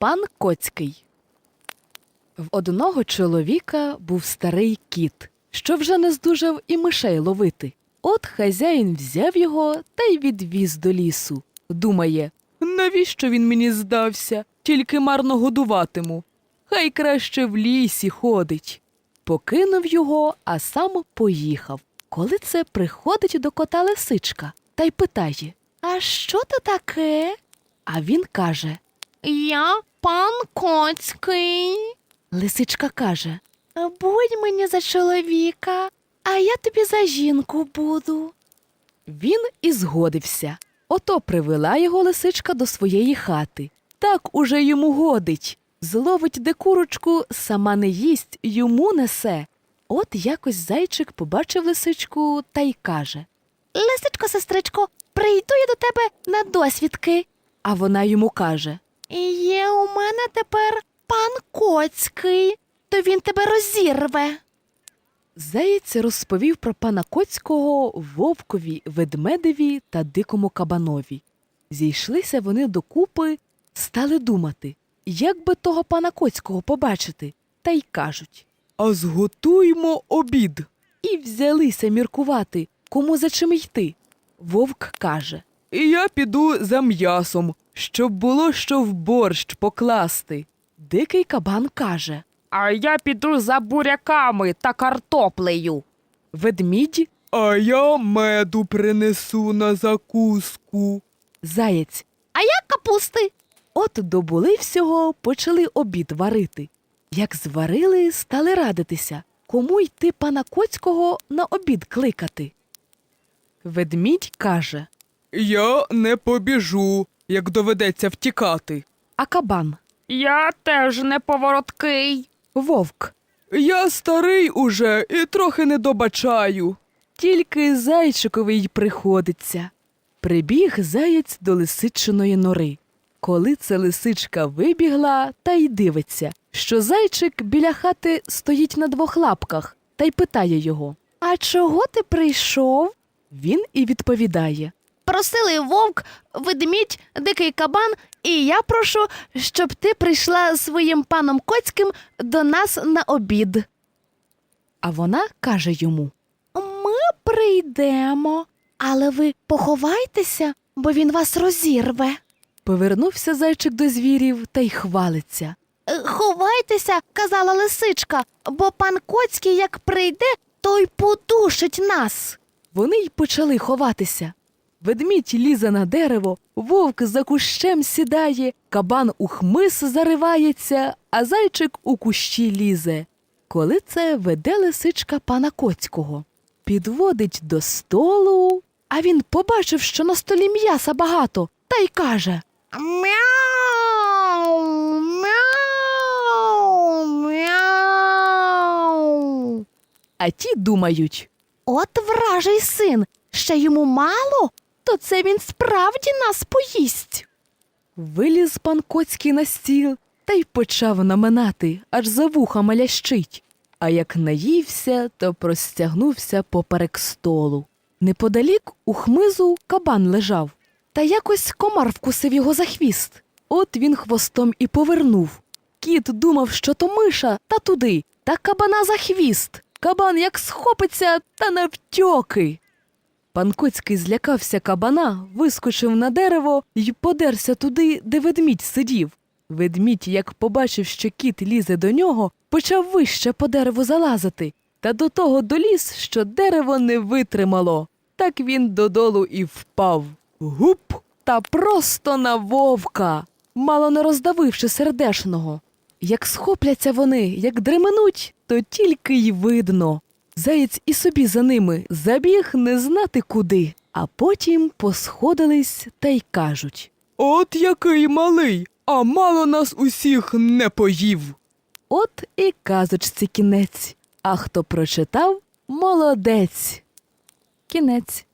Пан Коцький В одного чоловіка був старий кіт, що вже не здужав і мишей ловити. От хазяїн взяв його та й відвіз до лісу. Думає, навіщо він мені здався? Тільки марно годуватиму. Хай краще в лісі ходить. Покинув його, а сам поїхав. Коли це приходить до кота лисичка та й питає А що це таке? А він каже Я пан Коцький. Лисичка каже Будь мені за чоловіка, а я тобі за жінку буду. Він і згодився. Ото привела його лисичка до своєї хати. Так уже йому годить. Зловить де курочку, сама не їсть, йому несе. От якось зайчик побачив лисичку та й каже Лисичко, сестричко, прийду я до тебе на досвідки. А вона йому каже Є у мене тепер пан Коцький, то він тебе розірве. Заєць розповів про пана Коцького вовкові, ведмедеві та дикому кабанові. Зійшлися вони докупи, стали думати, як би того пана Коцького побачити, та й кажуть А зготуймо обід. І взялися міркувати, кому за чим йти. Вовк каже Я піду за м'ясом, щоб було що в борщ покласти. Дикий кабан каже А я піду за буряками та картоплею. Ведмідь, а я меду принесу на закуску. Заєць, а я капусти. От добули всього, почали обід варити. Як зварили, стали радитися, кому йти пана Коцького на обід кликати. Ведмідь каже Я не побіжу, як доведеться втікати. А кабан Я теж не повороткий. Вовк. Я старий уже і трохи не добачаю. Тільки зайчикові й приходиться. Прибіг заєць до лисичиної нори. Коли це лисичка вибігла та й дивиться, що зайчик біля хати стоїть на двох лапках та й питає його А чого ти прийшов? Він і відповідає Просили вовк, ведмідь, дикий кабан, і я прошу, щоб ти прийшла своїм паном Коцьким до нас на обід. А вона каже йому Ми прийдемо, але ви поховайтеся, бо він вас розірве. Повернувся зайчик до звірів та й хвалиться. «Е, Ховайтеся, казала лисичка, бо пан Коцький, як прийде, то й подушить нас. Вони й почали ховатися. Ведмідь лізе на дерево, вовк за кущем сідає, кабан у хмис заривається, а зайчик у кущі лізе. Коли це веде лисичка пана Коцького, підводить до столу, а він побачив, що на столі м'яса багато, та й каже Мяу, мяу, мяу. А ті думають От вражий син, ще йому мало, то це він справді нас поїсть. Виліз пан Коцький на стіл та й почав наминати, аж за вухами лящить. А як наївся, то простягнувся поперек столу. Неподалік у хмизу кабан лежав, та якось комар вкусив його за хвіст. От він хвостом і повернув. Кіт думав, що то миша, та туди, та кабана за хвіст. Кабан як схопиться та навтьоки. Пан Коцький злякався кабана, вискочив на дерево й подерся туди, де ведмідь сидів. Ведмідь, як побачив, що кіт лізе до нього, почав вище по дереву залазити, та до того доліз, що дерево не витримало. Так він додолу і впав. Гуп! Та просто на вовка, мало не роздавивши сердешного. Як схопляться вони, як дременуть, то тільки й видно. Заєць і собі за ними забіг не знати куди, а потім посходились та й кажуть От який малий, а мало нас усіх не поїв. От і казочці кінець. А хто прочитав молодець. Кінець.